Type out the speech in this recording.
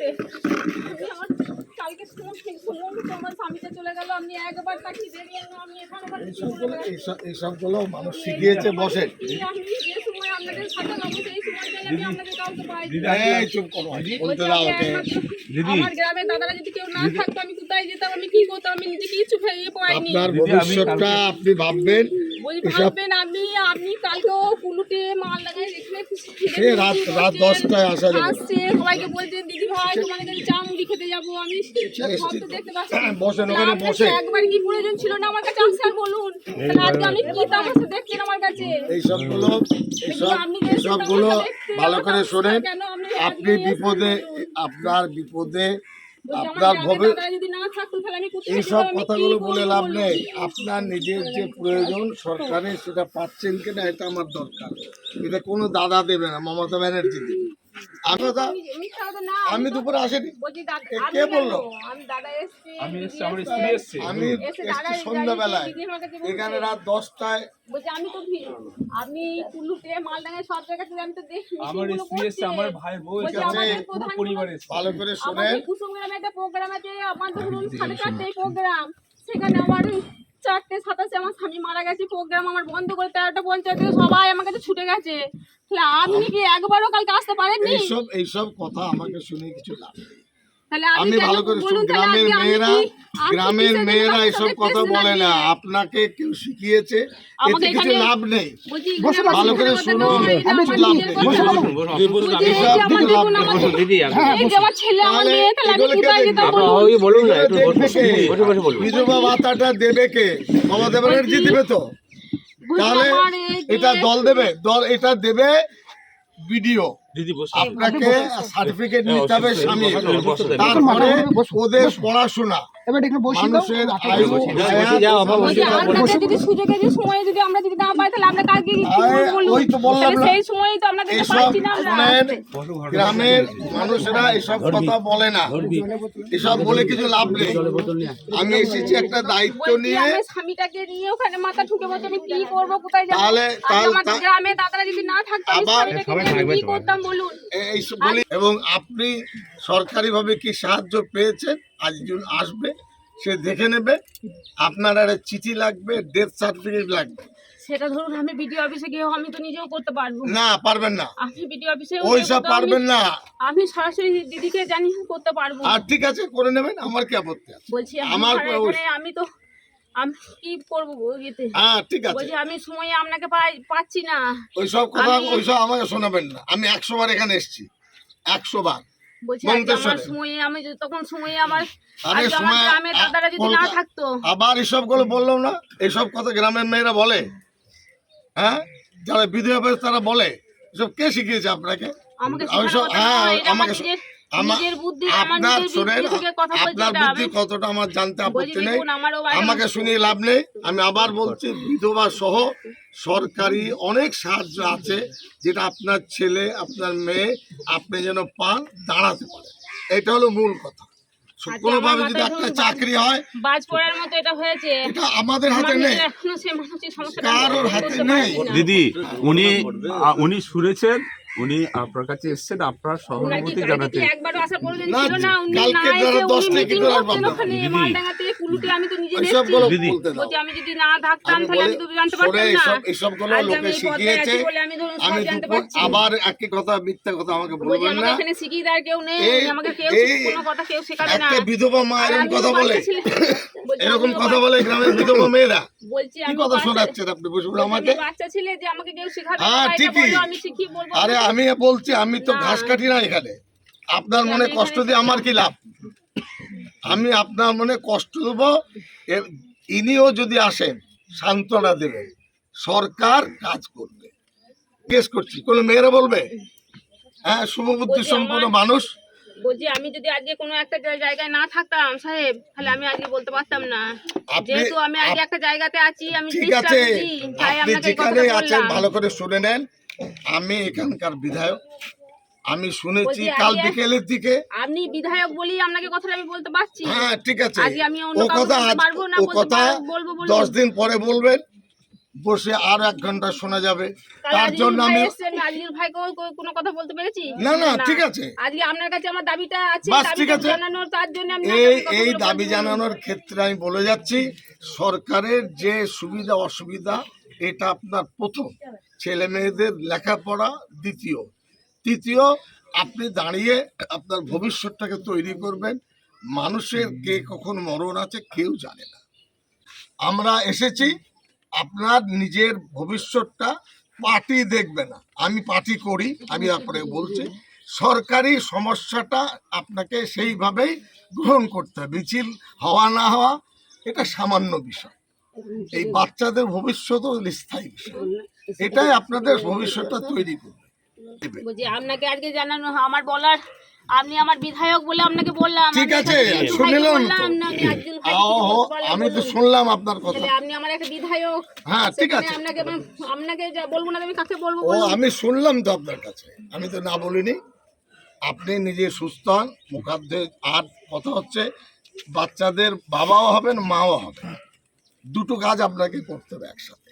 আমি আমার কালকে শুনলাম শুনলাম স্বামীটা চলে গেল আমি একবার তাকে বেরিয়ে আমি এখানে এইসবগুলো এইসব- এইসবগুলো মানুষ শিখিয়েছে বসে। আমি যে সময় আপনাদের সাথে যাব সেই সময় গেলে আমি আপনাদের কাউকে পাই এই চুপ করো। বলতে দাও ওকে। একমাত্র- আমার গ্রামে দাদারা যদি কেউ না থাকতো আমি কোথায় যেতাম আমি কি করতাম আমি নিজে কিছু ফেরিয়ে পাইনি। আপনার ভবিষ্যৎটা আপনি ভাববেন ভাববেন আমি আমি কালকেও পুলুটে মাল লাগাই দেখলে সে রাত রাত দশটায় আসা যাবে। আসছে সবাইকে বলছেন দিদি ভাই তোমাদের কাছে চা মুড়ি খেতে যাব আমি সব তো দেখতে পাচ্ছি। বসেন ওখানে আপনার বসে। একবার কি প্রয়োজন ছিল না আমার কাছে? বলুন। তাহলে আজকে আমি কি তামাশা দেখছেন আমার কাছে? যে এইসবগুলো তামাশা দেখতে, ভালো করে শোনেন। আপনি বিপদে আপনার বিপদে আপনার ভবে এইসব কথাগুলো বলে লাভ নেই। আপনার নিজের যে প্রয়োজন সরকারের সেটা পাচ্ছেন কিনা এটা আমার দরকার। এটা কোনো দাদা দেবে না মমতা ব্যানার্জি দেবে। আমি দুপুরে আসিনি। কে বলল? আমি এসছি সন্ধ্যাবেলায়। এখানে রাত দশটায় আমি তো আমি কুলুতে মালডাঙ্গায় সব জায়গাতে আমি তো দেখি আমার স্ত্রী এসছে আমার ভাই বউ এসছে আমাদের আমাদের পুরো প্রধান পরিবার এসছে। ভালো করে কুসুমগ্রামে একটা প্রোগ্রাম আছে আমার তো প্রোগ্রাম সেখানে আমার ওই চারটে সাতাশে আমার স্বামী মারা গেছে প্রোগ্রাম আমার বন্ধ করে তেরোটা যে সবাই আমার কাছে ছুটে গেছে। তাহলে আপনি কি একবারও কালকে আসতে পারেননি এইসব এইসব কথা আমাকে শুনে কিছু লাভ তাহলে আমি ভালো করে বলুন তাহলে গ্রামের মেয়েরা গ্রামের মেয়েরা এসব কথা বলে না। আপনাকে কেউ শিখিয়েছে এতে কিছু লাভ নেই। ভালো করে শুনুন। বিধবা ভাতাটা দেবে কে? মমতা ব্যানার্জি দেবে তো? তাহলে এটা দল দেবে। দল এটা দেবে ভিডিও আপনাকে সার্টিফিকেট নিতে হবে স্বামী তারপরে ওদের পড়াশোনা। মানুষের আয়ু বসে যাও, আবার বলছি, যদি সুযোগে যদি সময়ে যদি আমরা যদি না পাই তাহলে আমরা কালকে কি আরে, করব বলুন? ওই তো বললাম সেই সময়ই তো আমরা দিতে এইসব না আমরা। শোনেন আসতে। গ্রামের মানুষেরা এসব কথা বলে না। এসব বলে কিছু লাভ নেই। আমি এসেছি একটা দায়িত্ব নিয়ে। স্বামীটাকে নিয়ে ওখানে মাথা ঠুকে আমি কি করব কোথায় যাব? তাহলে- গ্রামে দাদারা যদি না থাকতো কি করতাম বলুন? বলি। এবং আপনি সরকারিভাবে কি সাহায্য পেয়েছেন? আজ জুন আসবে সে দেখে নেবে। আপনার একটা চিঠি লাগবে ডেথ সার্টিফিকেট লাগবে। সেটা ধরুন আমি বিডিও অফিসে গিয়েও আমি তো নিজেও করতে পারব। না পারবেন না। আমি বিডিও অফিসে ওইসব পারবেন না। আমি সরাসরি দিদিকে জানি করতে পারব। আর ঠিক আছে করে নেবেন আমার কি আপত্তি আছে? বলছি আমার ওই- আমি তো আমি কি করব ইয়েতে? হ্যাঁ ঠিক আছে। বলছি আমি সময়ে আপনাকে পাই পাচ্ছি না। ওইসব কথা আমি- ওইসব আমাকে শোনাবেন না। আমি একশো বার এখানে এসেছি। একশো বার। বলছি আজকে আমার সময়ে আমি যদি- তখন সময়ে আমার আরে আজকে আমার সময় গ্রামের দাদারা যদি না কলকা- থাকতো। আবার এসবগুলো বললাম না এসব কথা গ্রামের মেয়েরা বলে। হ্যাঁ? যারা বিধবা তারা বলে এসব কে শিখিয়েছে আপনাকে? আমাকে আমি শেখানোর সব কথা হ্যাঁ নয়, এটা আমার আমাকে নিজের- আপনার শোনেন আপনার বুদ্ধি কতটা আমার জানতে আপত্তি নেই আমাকে শুনিয়ে লাভ নেই আমি আবার বলছি। বিধবা সহ সরকারি অনেক সাহায্য আছে যেটা আপনার ছেলে আপনার মেয়ে আপনি যেন পান দাঁড়াতে পারে এটা হলো মূল কথা। কোনোভাবে যদি একটা চাকরি হয় বাজ পড়ার মতো এটা হয়েছে। এটা আমাদের হাতে নেই। কারোর হাতে নেই। দিদি উনি উনি শুনেছেন উনি আপনার কাছে এসেছেন আপনার সহানুভূতি জানাতে। আবার একই কথা মিথ্যা কথা আমাকে বলছি, বলবেন না। শিখিয়ে দেওয়ার কেউ নেই। আমাকে কেউ এই- কোনো কথা কেউ শেখাবে না। একটা বিধবা মা এরকম কথা বলে। এরকম কথা বলে গ্রামের বিধবা মেয়েরা। বলছি কি কথা শোনাচ্ছেন আপনি বসে বসে আমাকে? বাচ্চা ছেলে যে আমাকে কেউ শেখাবে হ্যাঁ, ঠিকই। আরে আমি বলছি আমি তো ঘাস কাটি না এখানে। আপনার মনে কষ্ট দিয়ে আমার কি লাভ? আমি আপনার মনে কষ্ট দেবো ইনিও যদি আসেন সান্ত্বনা দেবে সরকার কাজ করবে। কেস করছি কোনো মেয়েরা বলবে? হ্যাঁ শুভবুদ্ধি সম্পন্ন মানুষ। বলছি আমি যদি আজকে কোনো একটা জায়গায় না থাকতাম সাহেব তাহলে আমি আজকে বলতে পারতাম না। যেহেতু আমি আজকে একটা জায়গাতে আছি আমি ঠিক আছে। আপনি যেখানে আছেন ভালো করে শুনে নেন। আমি এখানকার বিধায়ক। আমি শুনেছি কাল বিকেলের দিকে। আপনি বিধায়ক বলি আপনাকে কথাটা আমি বলতে পারছি। হ্যাঁ ঠিক আছে। আজকে আমি অন্য কথা পারব না, কথা বলব বলুন। দশ দিন পরে বলবেন। বসে আর এক ঘণ্টা শোনা যাবে। তার জন্য আমি আজিজুল ভাইকেও কোনো কথা বলতে পেরেছি? না না ঠিক আছে। আজকে আপনার কাছে আমার দাবিটা আছে বাস, ঠিক আছে। জানানোর তার জন্য আমি এই এই দাবি। জানানোর ক্ষেত্রে আমি বলে যাচ্ছি সরকারের যে সুবিধা অসুবিধা এটা আপনার প্রথম। ছেলে মেয়েদের লেখাপড়া দ্বিতীয়। তৃতীয় আপনি দাঁড়িয়ে আপনার ভবিষ্যৎটাকে তৈরি করবেন। মানুষের কে কখন মরণ আছে কেউ জানে না। আমরা এসেছি আপনার নিজের ভবিষ্যৎটা পার্টি দেখবে না। আমি পার্টি করি, আমি আপনাকে বলছি, সরকারি সমস্যাটা আপনাকে সেইভাবেই গ্রহণ করতে হবে। মিছিল হওয়া, না হওয়া, এটা সামান্য বিষয়। এই বাচ্চাদের ভবিষ্যৎও স্থায়ী বিষয়। এটাই আপনাদের ভবিষ্যৎটা তৈরি করবে। আপনাকে আজকে জানানো, আমার বলার আপনি আমার বিধায়ক বলে আপনাকে বললাম ঠিক আছে, শুনলাম ভাইকে তো। আমি তো শুনলাম আপনার কথা। আপনি আমার একটা বিধায়ক হ্যাঁ ঠিক আছে। আপনাকে আপনাকে যা বলব না আমি কাকে বলব ও আমি শুনলাম তো আপনার কাছে। আমি তো না বলিনি। আপনি নিজে সুস্থ হন মুখার্জে আর কথা হচ্ছে বাচ্চাদের বাবাও হবেন মাও হবেন। দুটো কাজ আপনাকে করতে হবে একসাথে।